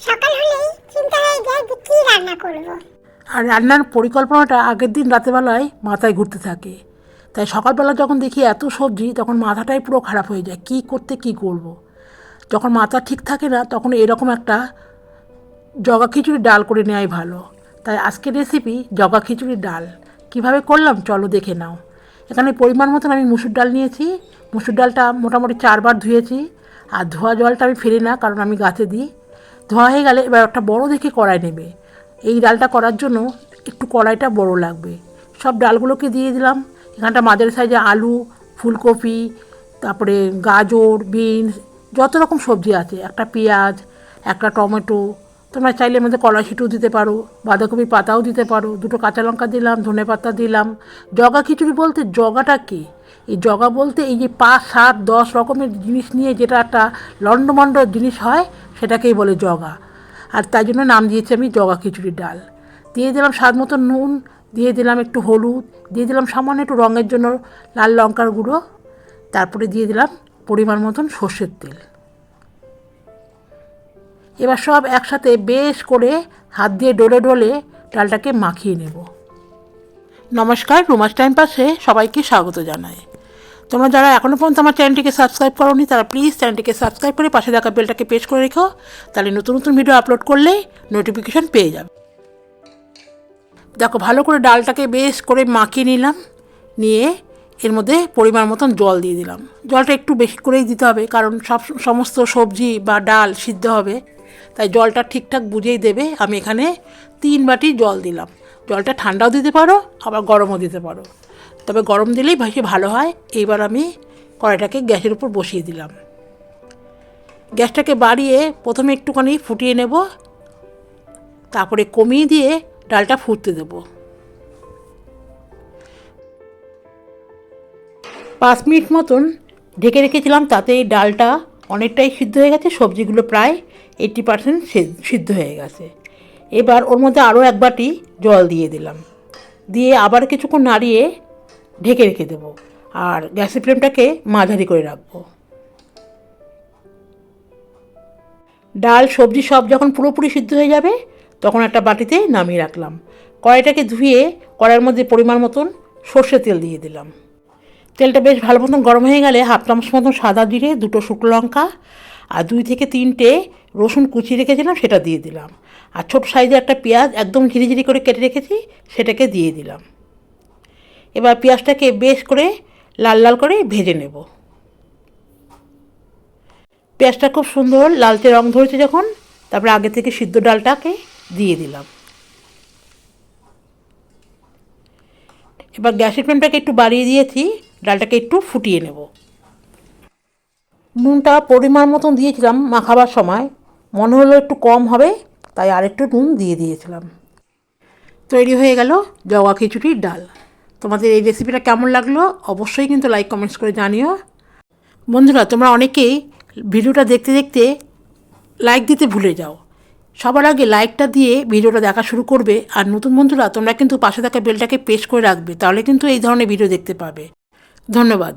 সকাল হলেই চিন্তা হয়ে যায় যে কী রান্না। আর রান্নার পরিকল্পনাটা আগের দিন রাতেবেলায় মাথায় ঘুরতে থাকে। তাই সকালবেলা যখন দেখি এত সবজি, তখন মাথাটাই পুরো খারাপ হয়ে যায়, কী করতে, কী করব। যখন মাথা ঠিক থাকে না, তখন এরকম একটা জগা খিচুড়ি ডাল করে নেওয়াই ভালো। তাই আজকের রেসিপি জগা খিচুড়ির ডাল। কীভাবে করলাম চলো দেখে নাও। এখানে পরিমাণ মতন আমি মুসুর ডাল নিয়েছি। মুসুর ডালটা মোটামুটি চারবার ধুয়েছি। আর ধোয়া জলটা আমি ফেলি না, কারণ আমি গাছে দিই। ধোয়া হয়ে গেলে এবার একটা বড় দেখে কড়াই নেবে। এই ডালটা করার জন্য একটু কড়াইটা বড় লাগবে। সব ডালগুলোকে দিয়ে দিলাম। এখানটা মাঝারি সাইজে আলু, ফুলকপি, তারপরে গাজর, বিনস, যত রকম সবজি আছে। একটা পেঁয়াজ, একটা টমেটো। তোমরা চাইলে মধ্যে কলাশিটও দিতে পারো, বাঁধাকপির পাতাও দিতে পারো। দুটো কাঁচা লঙ্কা দিলাম, ধনে পাতা দিলাম। জগা খিচুড়ি বলতে জগাটা কি? এই জগা বলতে এই যে পাঁচ, সাত, দশ রকমের জিনিস নিয়ে যেটা একটা লণ্ডমণ্ড জিনিস হয় সেটাকেই বলে জগা। আর তাই জন্য নাম দিয়েছি আমি জগা খিচুড়ির ডাল। দিয়ে দিলাম স্বাদ মতো নুন, দিয়ে দিলাম একটু হলুদ, দিয়ে দিলাম সামান্য একটু রঙের জন্য লাল লঙ্কার গুঁড়ো, তারপরে দিয়ে দিলাম পরিমাণ মতন সর্ষের তেল। এবার সব একসাথে বেশ করে হাত দিয়ে ডলে ডলে ডালটাকে মাখিয়ে নেব। নমস্কার, রুমাস টাইম পাসে সবাইকে স্বাগত জানাই। তোমরা যারা এখনও পর্যন্ত আমার চ্যানেলটিকে সাবস্ক্রাইব করোনি, তারা প্লিজ চ্যানেলটিকে সাবস্ক্রাইব করে পাশে থাকা বেলটাকে প্রেস করে রেখো। তাহলে নতুন নতুন ভিডিও আপলোড করলে নোটিফিকেশন পেয়ে যাবে। দেখো, ভালো করে ডালটাকে বেশ করে মাখিয়ে নিলাম। নিয়ে এর মধ্যে পরিমাণ মতন জল দিয়ে দিলাম। জলটা একটু বেশি করেই দিতে হবে, কারণ সব সমস্ত সবজি বা ডাল সিদ্ধ হবে। তাই জলটা ঠিকঠাক বুঝেই দেবে। আমি এখানে তিন বাটি জল দিলাম। জলটা ঠান্ডাও দিতে পারো, আবার গরমও দিতে পারো। তবে গরম দিলেই বেশি ভালো হয়। এইবার আমি কড়াইটাকে গ্যাসের উপর বসিয়ে দিলাম। গ্যাসটাকে বাড়িয়ে প্রথমে একটুখানি ফুটিয়ে নেব। তারপরে কমিয়ে দিয়ে ডালটা ফুটতে দেব। পাঁচ মিনিট মতন ঢেকে রেখেছিলাম তাতে এই ডালটা অনেকটাই সিদ্ধ হয়ে গেছে, সবজিগুলো প্রায় এইট্টি পার্সেন্ট সিদ্ধ হয়ে গেছে। এবার ওর মধ্যে আরও এক বাটি জল দিয়ে দিলাম। দিয়ে আবার কিছুক্ষণ নাড়িয়ে ঢেকে রেখে দেবো। আর গ্যাসের ফ্লেমটাকে মাঝারি করে রাখব। ডাল, সবজি সব যখন পুরোপুরি সিদ্ধ হয়ে যাবে, তখন একটা বাটিতে নামিয়ে রাখলাম। কড়াইটাকে ধুয়ে কড়াইয়ের মধ্যে পরিমাণ মতন সর্ষে তেল দিয়ে দিলাম। তেলটা বেশ ভালো মতন গরম হয়ে গেলে হাফ চামচ মতন সাদা জিরে, দুটো শুকনো লঙ্কা আর দুই থেকে তিনটে রসুন কুচি রেখেছিলাম, সেটা দিয়ে দিলাম। আর ছোট সাইজের একটা পেঁয়াজ একদম ঝিরিঝিরি করে কেটে রেখেছি, সেটাকে দিয়ে দিলাম। এবার পেঁয়াজটাকে বেশ করে লাল লাল করে ভেজে নেব। পেঁয়াজটা খুব সুন্দর লালচে রং ধরেছে যখন, তারপরে আগে থেকে সিদ্ধ ডালটাকে দিয়ে দিলাম। এবার গ্যাসের ফ্লেমটাকে একটু বাড়িয়ে দিয়েছি, ডালটাকে একটু ফুটিয়ে নেব। নুনটা পরিমাণ মতন দিয়েছিলাম মাখাবার সময়, মনে হলো একটু কম হবে, তাই আরেকটু নুন দিয়ে দিয়েছিলাম। তৈরি হয়ে গেল জওয়া খিচুড়ির ডাল। তোমাদের এই রেসিপিটা কেমন লাগল অবশ্যই কিন্তু লাইক কমেন্টস করে জানিও। বন্ধুরা, তোমরা অনেকেই ভিডিওটা দেখতে দেখতে লাইক দিতে ভুলে যাও। সবার আগে লাইকটা দিয়ে ভিডিওটা দেখা শুরু করবে আর নতুন বন্ধুরা, তোমরা কিন্তু পাশে থাকা বেলটাকে প্রেস করে রাখবে, তাহলে কিন্তু এই ধরনের ভিডিও দেখতে পাবে। ধন্যবাদ।